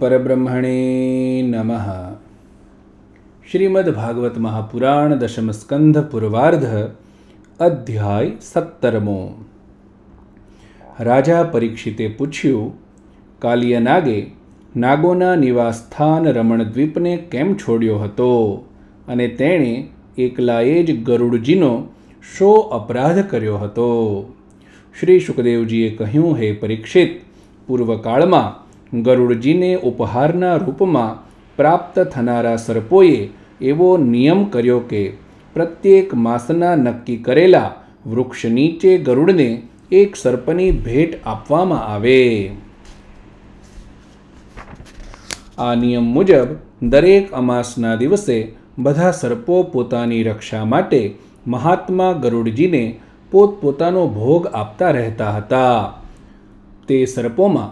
પરબ્રહ્મણે નમઃ શ્રીમદ ભાગવત મહાપુરાણ દશમસ્કંધ પૂર્વાર્ધ અધ્યાય સત્તરમો રાજા પરીક્ષિતે પૂછ્યું કાલિય નાગે નાગોના નિવાસસ્થાન રમણદ્વીપને કેમ છોડ્યો હતો? અને તેણે એકલાએ જ ગરુડજીનો શો અપરાધ કર્યો હતો. શ્રી સુખદેવજીએ કહ્યું, હે પરીક્ષિત, પૂર્વકાળમાં ગરુડજીને ઉપહારના રૂપમાં પ્રાપ્ત થનારા સર્પોએ એવો નિયમ કર્યો કે પ્રત્યેક માસના નક્કી કરેલા વૃક્ષ નીચે ગરુડને એક સર્પની ભેટ આપવામાં આવે. આ નિયમ મુજબ દરેક અમાસના દિવસે બધા સર્પો પોતાની રક્ષા માટે મહાત્મા ગરુડજીને પોતપોતાનો ભોગ આપતા રહેતા હતા. તે સર્પોમાં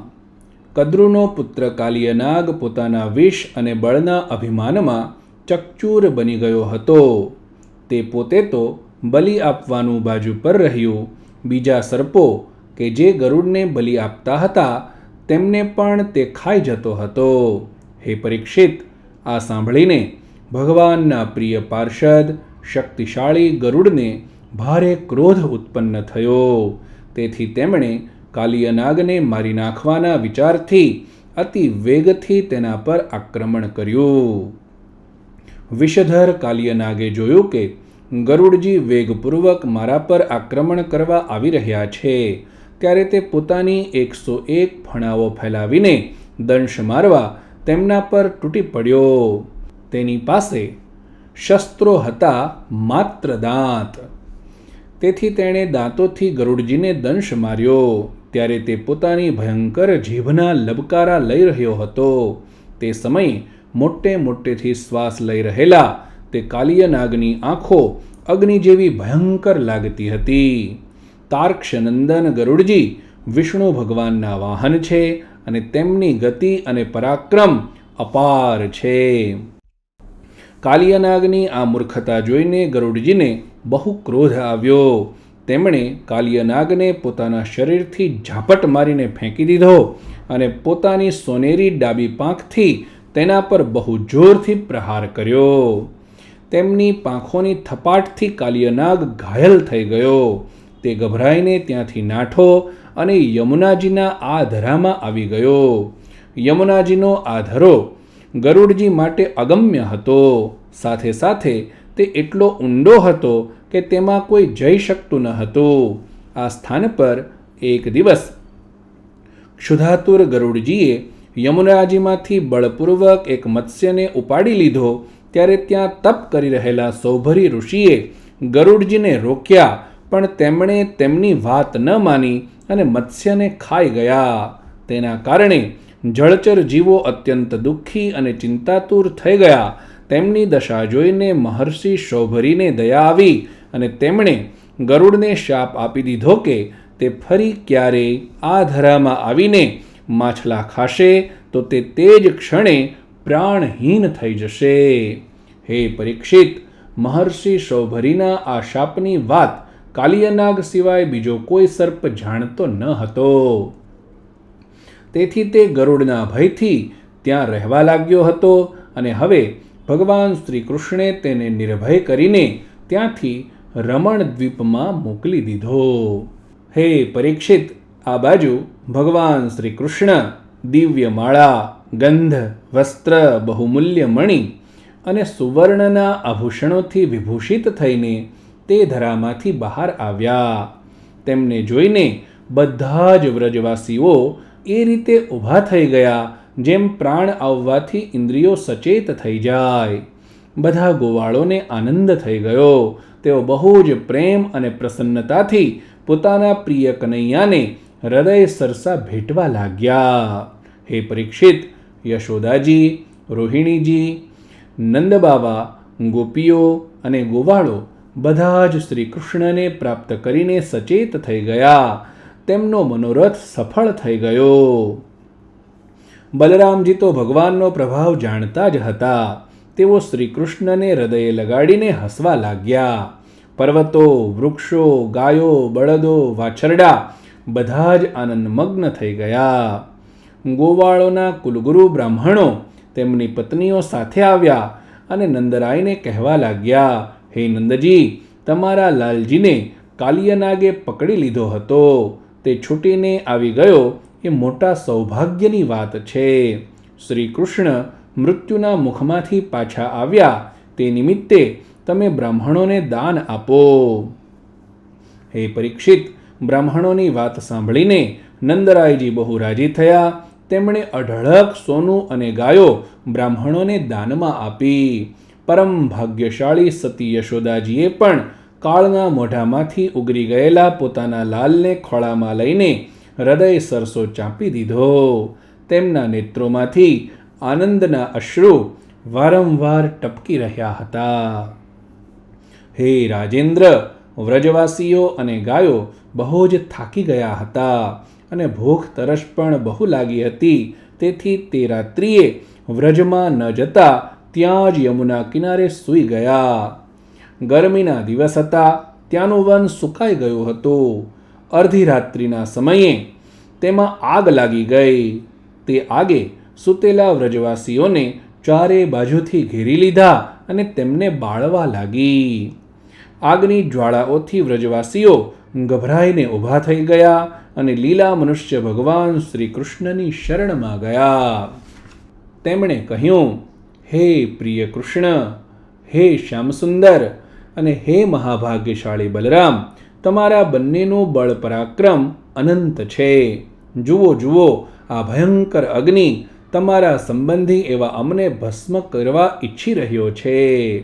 કદ્રુનો પુત્ર કાલિયનાગ પોતાના વિષ અને બળના અભિમાનમાં ચકચૂર બની ગયો હતો. તે પોતે તો બલિ આપવાનું બાજુ પર રહ્યું. બીજા સર્પો કે જે ગરુડને બલિ આપતા હતા, તેમને પણ તે ખાઈ જતો હતો. હે પરીક્ષિત, આ સાંભળીને ભગવાનના પ્રિય પાર્ષદ શક્તિશાળી ગરુડને ભારે ક્રોધ ઉત્પન્ન થયો. તેથી તેમણે કાલિયનાગને મારી નાખવાના વિચારથી અતિ વેગથી તેના પર આક્રમણ કર્યું. વિષધર કાલિયનાગે જોયું કે ગરુડજી વેગપૂર્વક મારા પર આક્રમણ કરવા આવી રહ્યા છે, ત્યારે તે પોતાની એકસો એક ફણાઓ ફેલાવીને દંશ મારવા તેમના પર તૂટી પડ્યો. તેની પાસે શસ્ત્રો હતા માત્ર દાંત. તેથી તેણે દાંતોથી ગરુડજીને દંશ માર્યો. ત્યારે તે પોતાની ભયંકર જીભના લબકારા લઈ રહ્યો હતો. તે સમયે મોટે મોટેથી શ્વાસ લઈ રહેલા તે કાલિયનાગની આંખો અગ્નિ જેવી ભયંકર લાગતી હતી. તાર્ક્ષનંદન ગરુડજી વિષ્ણુ ભગવાનના વાહન છે અને તેમની ગતિ અને પરાક્રમ અપાર છે. કાલિયનાગની આ મૂર્ખતા જોઈને ગરુડજીને બહુ ક્રોધ આવ્યો. તેમણે કાલિયનાગને પોતાના શરીરથી ઝાપટ મારીને ફેંકી દીધો અને પોતાની સોનેરી ડાબી પાંખથી તેના પર બહુ જોરથી પ્રહાર કર્યો. તેમની પાંખોની થપાટથી કાલિયનાગ ઘાયલ થઈ ગયો. તે ગભરાઈને ત્યાંથી નાઠો અને યમુનાજીના આ ધરામાં આવી ગયો. યમુનાજીનો આ ધરો ગરુડજી માટે અગમ્ય હતો. સાથે સાથે તે એટલો ઊંડો હતો કે તેમાં કોઈ જઈ શકતું ન હતું. આ સ્થાન પર એક દિવસ ક્ષુધાતુર ગરુડજીએ યમુનાજીમાંથી બળપૂર્વક એક મત્સ્યને ઉપાડી લીધો. ત્યારે ત્યાં તપ કરી રહેલા સૌભરી ઋષિએ ગરુડજીને રોક્યા, પણ તેમણે તેમની વાત ન માની. અને મત્સ્યને ખાઈ ગયા. તેના કારણે જળચર જીવો અત્યંત દુઃખી અને ચિંતાતુર થઈ ગયા. તેમની દશા જોઈને મહર્ષિ શોભરીને દયા આવી અને તેમણે ગરુડને શાપ આપી દીધો કે તે ફરી ક્યારેય આ ધરામાં આવીને માછલા ખાશે, તો તે તે જ ક્ષણે પ્રાણહીન થઈ જશે. હે પરીક્ષિત, મહર્ષિ શોભરીના આ શાપની વાત કાલિયનાગ સિવાય બીજો કોઈ સર્પ જાણતો ન હતો. તેથી તે ગરુડના ભયથી ત્યાં રહેવા લાગ્યો હતો અને હવે ભગવાન શ્રી કૃષ્ણે તેને નિર્ભય કરીને ત્યાંથી રમણ દ્વીપમાં મોકલી દીધો. હે પરીક્ષિત, આ બાજુ ભગવાન શ્રી કૃષ્ણ દિવ્ય માળા ગંધ, વસ્ત્ર બહુમૂલ્ય મણી અને સુવર્ણના આભૂષણોથી વિભૂષિત થઈને તે ધરામાંથી બહાર આવ્યા. તેમને જોઈને બધા જ વ્રજવાસીઓ એ રીતે ઊભા થઈ ગયા, જેમ પ્રાણ આવવાથી ઇન્દ્રિયો સચેત થઈ જાય. બધા ગોવાળોને આનંદ થઈ ગયો. તેઓ બહુ જ પ્રેમ અને પ્રસન્નતાથી પોતાના પ્રિય કનૈયાને હૃદય સરસા ભેટવા લાગ્યા. હે પરીક્ષિત, યશોદાજી, રોહિણીજી, નંદબાવા, ગોપીઓ અને ગોવાળો બધા જ શ્રી કૃષ્ણને પ્રાપ્ત કરીને સચેત થઈ ગયા. તેમનો મનોરથ સફળ થઈ ગયો. બલરામજી તો ભગવાનનો પ્રભાવ જાણતા જ હતા. તેઓ શ્રીકૃષ્ણને હૃદયે લગાડીને હસવા લાગ્યા. પર્વતો, વૃક્ષો, ગાયો, બળદો, વાછરડા બધા જ આનંદમગ્ન થઈ ગયા. ગોવાળોના કુલગુરુ બ્રાહ્મણો તેમની પત્નીઓ સાથે આવ્યા અને નંદરાયને કહેવા લાગ્યા હે નંદજી, તમારા લાલજીને કાલિયનાગે પકડી લીધો હતો. તે છૂટીને આવી ગયો એ મોટા સૌભાગ્યની વાત છે. શ્રી કૃષ્ણ મૃત્યુના મુખમાંથી પાછા આવ્યા. તે નિમિત્તે તમે બ્રાહ્મણોને દાન આપો. હે પરીક્ષિત, બ્રાહ્મણોની વાત સાંભળીને નંદરાયજી બહુ રાજી થયા. તેમણે અઢળક સોનું અને ગાયો બ્રાહ્મણોને દાનમાં આપી. પરમ ભાગ્યશાળી સતી યશોદાજીએ પણ કાળના મોઢામાંથી ઉગરી ગયેલા પોતાના લાલને ખોળામાં લઈને હૃદય સરસો ચાંપી દીધો. તેમના નેત્રોમાંથી આનંદના અશ્રુ વારંવાર ટપકી રહ્યા હતા. હે રાજેન્દ્ર, વ્રજવાસીઓ અને ગાયો બહુ જ થાકી ગયા હતા અને ભૂખ તરસ પણ બહુ લાગી હતી. તેથી તે રાત્રિએ વ્રજમાં ન જતા ત્યાં જ યમુના કિનારે સૂઈ ગયા. ગરમીના દિવસ હતા, ત્યાંનું વન સુકાઈ ગયું હતું. અડધી રાત્રિના સમયે તેમાં આગ લાગી ગઈ. તે આગે સૂતેલા વ્રજવાસીઓને ચારે બાજુથી ઘેરી લીધા અને તેમને બાળવા લાગી. આગની જ્વાળાઓથી વ્રજવાસીઓ ગભરાઈને ઊભા થઈ ગયા અને લીલા મનુષ્ય ભગવાન શ્રી કૃષ્ણની શરણમાં ગયા. તેમણે કહ્યું હે પ્રિય કૃષ્ણ, હે શ્યામસુંદર અને હે મહાભાગ્યશાળી બલરામ, તમારા બંનેનું બળ પરાક્રમ અનંત છે. જુઓ જુઓ, આ ભયંકર અગ્નિ તમારા સંબંધી એવા અમને ભસ્મ કરવા ઈચ્છી રહ્યો છે.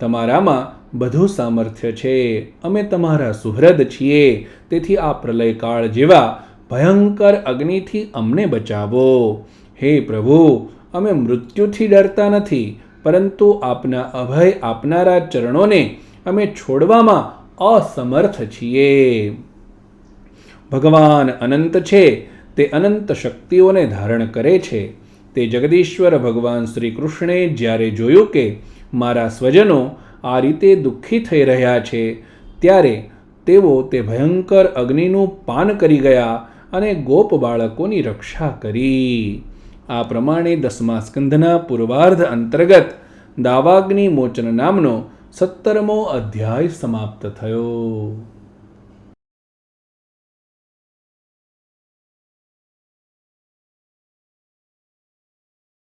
તમારામાં બધું સામર્થ્ય છે. અમે તમારા સુહૃદ છીએ. તેથી આ પ્રલયકાળ જેવા ભયંકર અગ્નિથી અમને બચાવો. હે પ્રભુ અમે મૃત્યુથી ડરતા નથી, પરંતુ આપના અભય આપનારા ચરણોને અમે છોડવામાં અસમર્થ છીએ. ભગવાન અનંત છે, તે અનંત શક્તિઓને ધારણ કરે છે. તે જગદીશ્વર ભગવાન શ્રી કૃષ્ણે જ્યારે જોયું કે મારા સ્વજનો આ રીતે દુઃખી થઈ રહ્યા છે, ત્યારે તેઓ તે ભયંકર અગ્નિનું પાન કરી ગયા અને ગોપ બાળકોની રક્ષા કરી. આ પ્રમાણે દસમા સ્કંધના પૂર્વાર્ધ અંતર્ગત દાવાગ્નિ મોચન નામનો સત્તરમો અધ્યાય સમાપ્ત થયો.